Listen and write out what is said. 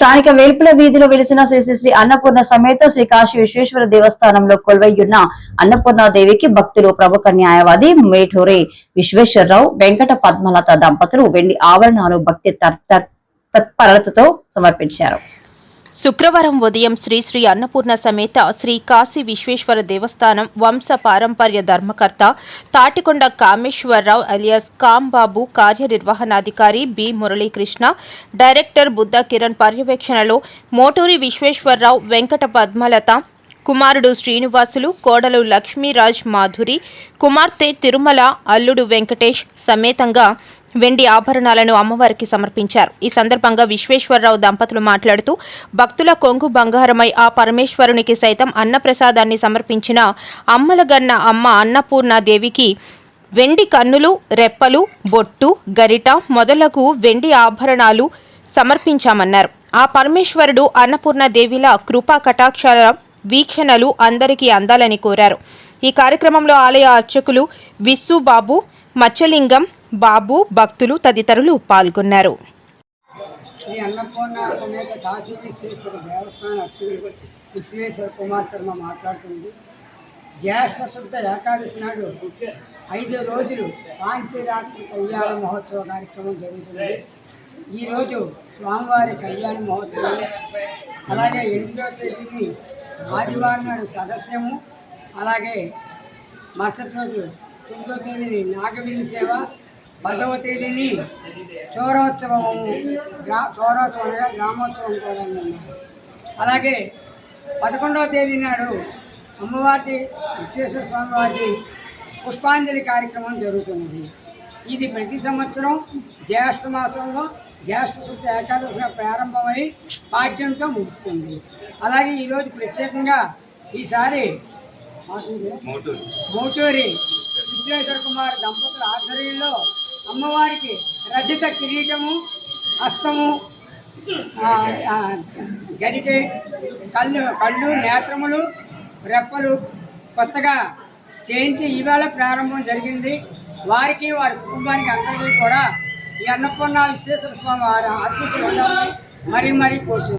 స్థానిక వేల్పుల వీధిలో వెలిసిన శ్రీ శ్రీ అన్నపూర్ణ సమేత శ్రీ కాశీ విశ్వేశ్వర దేవస్థానంలో కొలువయ్యున్న అన్నపూర్ణాదేవికి భక్తులు ప్రముఖ న్యాయవాది మేఠూరి విశ్వేశ్వరరావు వెంకట పద్మలత దంపతులు వెండి ఆభరణాలు భక్తి తత్పరతతో సమర్పించారు. శుక్రవారం ఉదయం శ్రీ శ్రీ అన్నపూర్ణ సమేత శ్రీ కాశీ విశ్వేశ్వర దేవస్థానం వంశ పారంపర్య ధర్మకర్త తాటికొండ కామేశ్వరరావు అలియాస్ కాంబాబు కార్యనిర్వహణాధికారి బి. మురళీకృష్ణ డైరెక్టర్ బుద్ధ కిరణ్ పర్యవేక్షణలో మోటూరి విశ్వేశ్వరరావు వెంకట పద్మలత కుమారుడు శ్రీనివాసులు కోడలు లక్ష్మీరాజ్ మాధురి కుమార్తె తిరుమల అల్లుడు వెంకటేష్ సమేతంగా వెండి ఆభరణాలను అమ్మవారికి సమర్పించారు. ఈ సందర్భంగా విశ్వేశ్వరరావు దంపతులు మాట్లాడుతూ భక్తుల కొంగు బంగారమై ఆ పరమేశ్వరునికి సైతం అన్నప్రసాదాన్ని సమర్పించిన అమ్మలగన్న అమ్మ అన్నపూర్ణాదేవికి వెండి కన్నులు రెప్పలు బొట్టు గరిట మొదలగు వెండి ఆభరణాలు సమర్పించామన్నారు. ఆ పరమేశ్వరుడు అన్నపూర్ణదేవిల కృపా కటాక్షాల వీక్షణలు అందరికీ అందాలని కోరారు. ఈ కార్యక్రమంలో ఆలయ అర్చకులు విస్సుబాబు మచ్చలింగం బాబు భక్తులు తదితరులు పాల్గొన్నారు. శ్రీ అన్నపూర్ణ సమేత కాశీ విశ్వేశ్వర దేవస్థాన అర్చకులు విశ్వేశ్వర కుమార్ శర్మ మాట్లాడుతుంది. జ్యేష్ఠ శుద్ధ ఏకాదశి నాడు ఐదు రోజులు పాంచరాత్రి కళ్యాణ మహోత్సవ కార్యక్రమం జరుగుతుంది. ఈరోజు స్వామివారి కళ్యాణ మహోత్సవం. అలాగే ఎనిమిదో తేదీని ఆదివారం నాడు సదస్యము. అలాగే మరుసటి రోజు తొమ్మిదో తేదీని నాగవిల్లి సేవ. పదవ తేదీని చోరోత్సవము గ్రా చోరోత్సవం అనగా గ్రామోత్సవం కూడా. అలాగే పదకొండవ తేదీ నాడు అమ్మవారి విశ్వేశ్వర స్వామి వారి పుష్పాంజలి కార్యక్రమం జరుగుతున్నది. ఇది ప్రతి సంవత్సరం జ్యేష్ఠ మాసంలో జ్యేష్ఠ శుద్ధ ఏకాదశిన ప్రారంభమై పాఠ్యంతో ముగుస్తుంది. అలాగే ఈరోజు ప్రత్యేకంగా ఈసారి మోటూరి. విశ్వేశ్వర కుమార్ దంపతుల ఆధ్వర్యంలో అమ్మవారికి రజిత కిరీటము హస్తము ఆ, గరిటె కళ్ళు కళ్ళు నేత్రములు రెప్పలు కొత్తగా చేయించి ఇవాళ ప్రారంభం జరిగింది. వారికి వారి కుటుంబానికి అందరికీ కూడా ఈ అన్నపూర్ణ విశ్వేశ్వర స్వామి వారి ఆశీస్సులు ఉండాలని మరీ మరీ కోరుతుంది